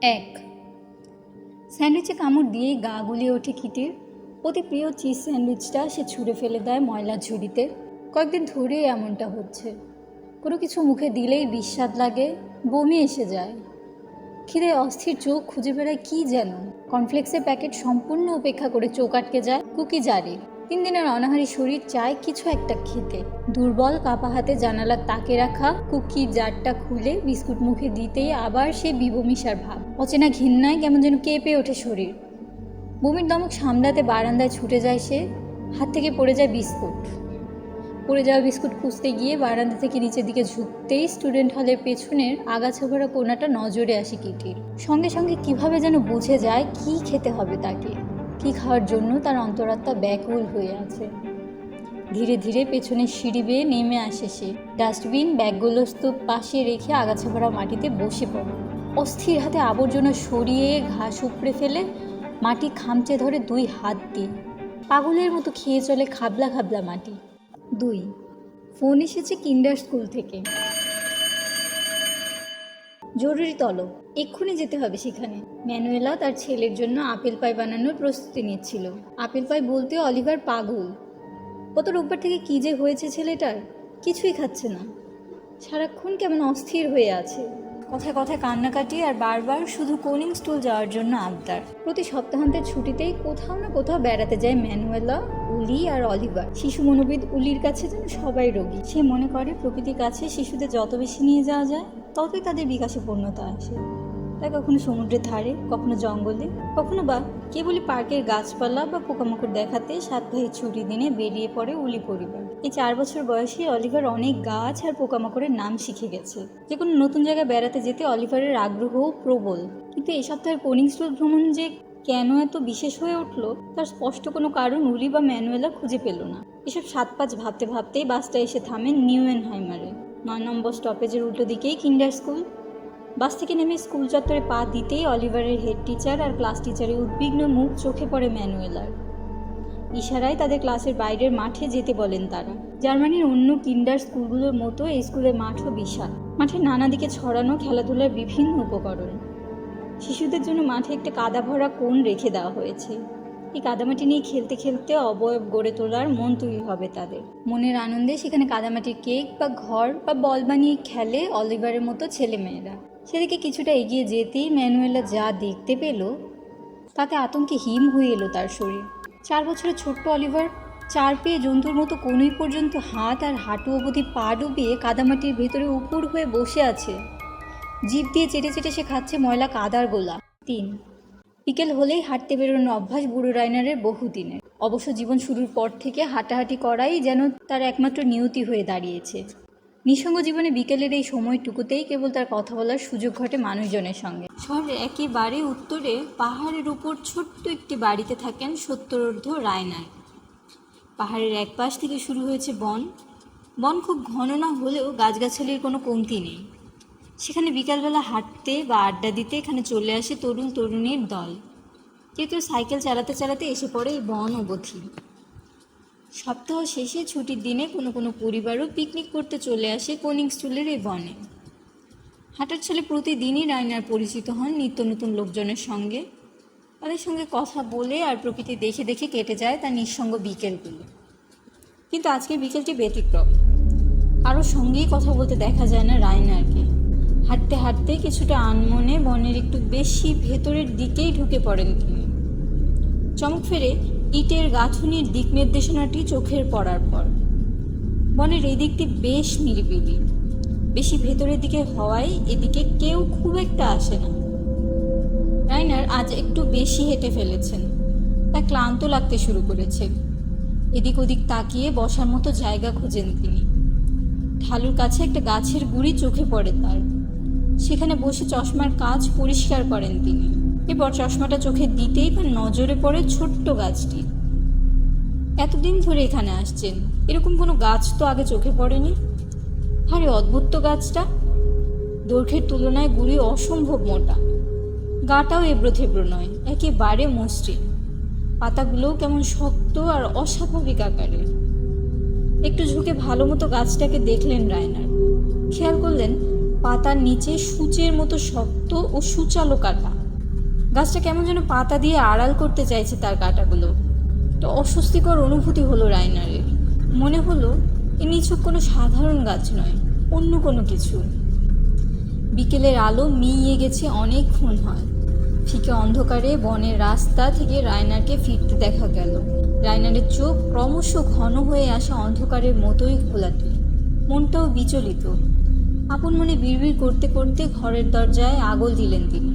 এক। স্যান্ডউইচে কামড় দিয়েই গা গুলিয়ে ওঠে কিটির। অতি প্রিয় চিজ স্যান্ডউইচটা সে ছুঁড়ে ফেলে দেয় ময়লার ঝুড়িতে। কয়েকদিন ধরেই এমনটা হচ্ছে। কোনো কিছু মুখে দিলেই বিস্বাদ লাগে, বমি এসে যায়। খিদে অস্থির চোখ খুঁজে বেড়ায় কী যেন। কর্নফ্লেক্সের প্যাকেট সম্পূর্ণ উপেক্ষা করে চোখ আটকে যায় কুকি জারি। তিন দিনের অনাহারী শরীর চায় কিছু একটা খেতে। দুর্বল কাপা হাতে জানালার তাকে রাখা কুকি জারটা খুলে বিস্কুট মুখে দিতেই আবার সে বিবমিশার ভাব। অচেনা ঘৃণায় কেমন যেন কেঁপে ওঠে শরীর। বমির দমক সামলাতে বারান্দায় ছুটে যায় সে, হাত থেকে পড়ে যায় বিস্কুট। পড়ে যাওয়া বিস্কুট খুঁজতে গিয়ে বারান্দা থেকে নিচের দিকে ঝুঁকতেই স্টুডেন্ট হলের পেছনের আগাছা ভরা কোনাটা নজরে আসে কিটির। সঙ্গে সঙ্গে কীভাবে যেন বুঝে যায় কি খেতে হবে তাকে। কি খাওয়ার জন্য তার অন্তরাত্মা ব্যাকুল হয়ে আছে। ধীরে ধীরে পেছনের সিঁড়ি বেয়ে নেমে আসে সে। ডাস্টবিন ব্যাগগুলো স্তূপ পাশে রেখে আগাছা ভরা মাটিতে বসে পড়ে। অস্থির হাতে আবর্জনা সরিয়ে ঘাস উপড়ে ফেলে মাটি খামচে ধরে দুই হাত দিয়ে। পাগলের মতো খেয়ে চলে খাবলা খাবলা মাটি। দুই। ফোন এসেছে কিন্ডার স্কুল থেকে। জরুরি তলব। এক্ষুনি যেতে হবে সেখানে। ম্যানুয়েলা তার ছেলের জন্য আপেল পাই বানানোর প্রস্তুতি নিচ্ছিল। আপেল পাই বলতে অলিভার পাগল। গত রোববার থেকে কী যে হয়েছে ছেলেটার, কিছুই খাচ্ছে না। সারাক্ষণ কেমন অস্থির হয়ে আছে। কথায় কথায় কান্নাকাটি আর বারবার শুধু কোনিং স্টুল যাওয়ার জন্য আবদার। প্রতি সপ্তাহান্তের ছুটিতেই কোথাও না কোথাও বেড়াতে যায় ম্যানুয়েলা, উলি আর অলিভার। শিশু মনোবিদ উলির কাছে যেন সবাই রোগী। সে মনে করে প্রকৃতির কাছে শিশুদের যত বেশি নিয়ে যাওয়া যায় ততই তাদের বিকাশে পূর্ণতা আসে। তাই কখনো সমুদ্রের ধারে, কখনো জঙ্গলে, কখনো বা কেবলই পার্কের গাছপালা বা পোকামাকড় দেখাতে সাত ভাই ছুটি দিনে বেরিয়ে পড়ে উলি পরিবার। এই চার বছর বয়সে অলিভার অনেক গাছ আর পোকামাকড়ের নাম শিখে গেছে। যে কোনো নতুন জায়গায় বেড়াতে যেতে অলিভারের আগ্রহও প্রবল। কিন্তু এই সপ্তাহের কোনিং স্টোর ভ্রমণ যে কেন এত বিশেষ হয়ে উঠল, তার স্পষ্ট কোনো কারণ উলি বা ম্যানুয়েলা খুঁজে পেল না। এসব সাত পাঁচ ভাবতে ভাবতেই বাসটা এসে থামে নিউএনহাইমারে। নয় নম্বর স্টপেজের উল্টো দিকেই কিন্ডার স্কুল বাস থেকে নেমে স্কুল চত্বরে পা দিতেই অলিভারের হেড টিচার আর ক্লাস টিচারের উদ্বিগ্ন মুখ চোখে পড়ে ম্যানুয়েলার। ইশারায় তাদের ক্লাসের বাইরের মাঠে যেতে বলেন তারা। জার্মানির অন্য কিন্ডার স্কুলগুলোর মতো এই স্কুলের মাঠও বিশাল। মাঠে নানা দিকে ছড়ানো খেলাধুলার বিভিন্ন উপকরণ। শিশুদের জন্য মাঠে একটা কাদা ভরা কোণ রেখে দেওয়া হয়েছে। এই কাদামাটি নিয়ে খেলতে খেলতে অবয়ব গড়ে তোলার মন তৈরি হবে তাদের। মনের আনন্দে সেখানে কাদামাটির কেক বা ঘর বা বল বানিয়ে খেলে অলিভারের মতো ছেলেমেয়েরা। সেদিকে কিছুটা এগিয়ে যেতেই ম্যানুয়েলা যা দেখতে পেল, তাতে আতঙ্কে হিম হয়ে এলো তার শরীর। চার বছরের ছোট্ট অলিভার চার পেয়ে জন্তুর মতো কোনই পর্যন্ত হাত আর হাঁটু অবধি পা ডুবিয়ে কাদামাটির ভেতরে উপর হয়ে বসে আছে। জিভ দিয়ে চেটে চেটে সে খাচ্ছে ময়লা কাদার গোলা। তিন বিকেল হলেই হাঁটতে বেরোনোর অভ্যাস বুড়ো রাইনারের বহুদিনের। অবশ্য জীবন শুরুর পর থেকে হাঁটাহাঁটি করাই যেন তার একমাত্র নিয়তি হয়ে দাঁড়িয়েছে। নিঃসঙ্গ জীবনে বিকেলের এই সময়টুকুতেই কেবল তার কথা বলার সুযোগ ঘটে মানুষজনের সঙ্গে। শহরের একেবারে উত্তরে পাহাড়ের উপর ছোট্ট একটি বাড়িতে থাকেন সত্তরর্ধ রায়নার পাহাড়ের এক পাশ থেকে শুরু হয়েছে বন। বন খুব ঘন না হলেও গাছগাছালির কোনো কমতি নেই। সেখানে বিকালবেলা হাঁটতে বা আড্ডা দিতে এখানে চলে আসে তরুণ তরুণীর দল। কেউ কেউ সাইকেল চালাতে চালাতে এসে পড়ে এই বন অবধি সপ্তাহ শেষে ছুটির দিনে কোনো কোনো পরিবারও পিকনিক করতে চলে আসে কোনিং স্টুলের এই বনে। হাঁটার ছেলে প্রতিদিনই রায়নার পরিচিত হন নিত্য নতুন লোকজনের সঙ্গে। তাদের সঙ্গে কথা বলে আর প্রকৃতি দেখে দেখে কেটে যায় তার নিঃসঙ্গ বিকেলগুলো। কিন্তু আজকের বিকেলটি ব্যতিক্রম। কারোর সঙ্গেই কথা বলতে দেখা যায় না রায়নারকে হাঁটতে হাঁটতে কিছুটা আনমনে বনের একটু বেশি ভেতরের দিকেই ঢুকে পড়েন তিনি। চমক ফেরে ইটের গাঁথুনির দিক নির্দেশনাটি চোখের পড়ার পর। বনের এই দিকটি বেশ নিরিবিলি। বেশি ভেতরের দিকে হওয়ায় এদিকে কেউ খুব একটা আসে না। রাইনার আজ একটু বেশি হেঁটে ফেলেছেন। তা ক্লান্ত লাগতে শুরু করেছে। এদিক ওদিক তাকিয়ে বসার মতো জায়গা খুঁজেন তিনি। ঢালুর কাছে একটা গাছের গুড়ি চোখে পড়ে তার। সেখানে বসে চশমার কাজ পরিষ্কার করেন তিনি। এরপর চশমাটা চোখে দিতেই তার নজরে পড়ে ছোট্ট গাছটি। এতদিন ধরে এখানে আসছেন, এরকম কোনো গাছ তো আগে চোখে পড়েনি? আরে অদ্ভুত তো গাছটা। দৈর্ঘ্যের তুলনায় গুড়ি অসম্ভব মোটা। গাটাও এবড়ো থেবড়ো নয়, একেবারে মসৃণ। পাতাগুলোও কেমন শক্ত আর অস্বাভাবিক আকারের। একটু ঝুঁকে ভালো মতো গাছটাকে দেখলেন রায়নার। খেয়াল করলেন পাতার নিচে সূচের মতো শক্ত ও সূচালো কাটা। গাছটা কেমন যেন পাতা দিয়ে আড়াল করতে চাইছে তার কাঁটাগুলো। তো অস্বস্তিকর অনুভূতি হলো রায়নারের মনে হলো, এ নিছক কোনো সাধারণ গাছ নয়, অন্য কোনো কিছু। বিকেলের আলো মিইয়ে গেছে অনেকক্ষণ হয়। ফিকে অন্ধকারে বনের রাস্তা থেকে রায়নারকে ফিরতে দেখা গেল। রায়নারের চোখ ক্রমশ ঘন হয়ে আসা অন্ধকারের মতোই ঘোলাটে মনটাও বিচলিত। আপন মনে বিড়বিড় করতে করতে ঘরের দরজায় আগল দিলেন তিনি।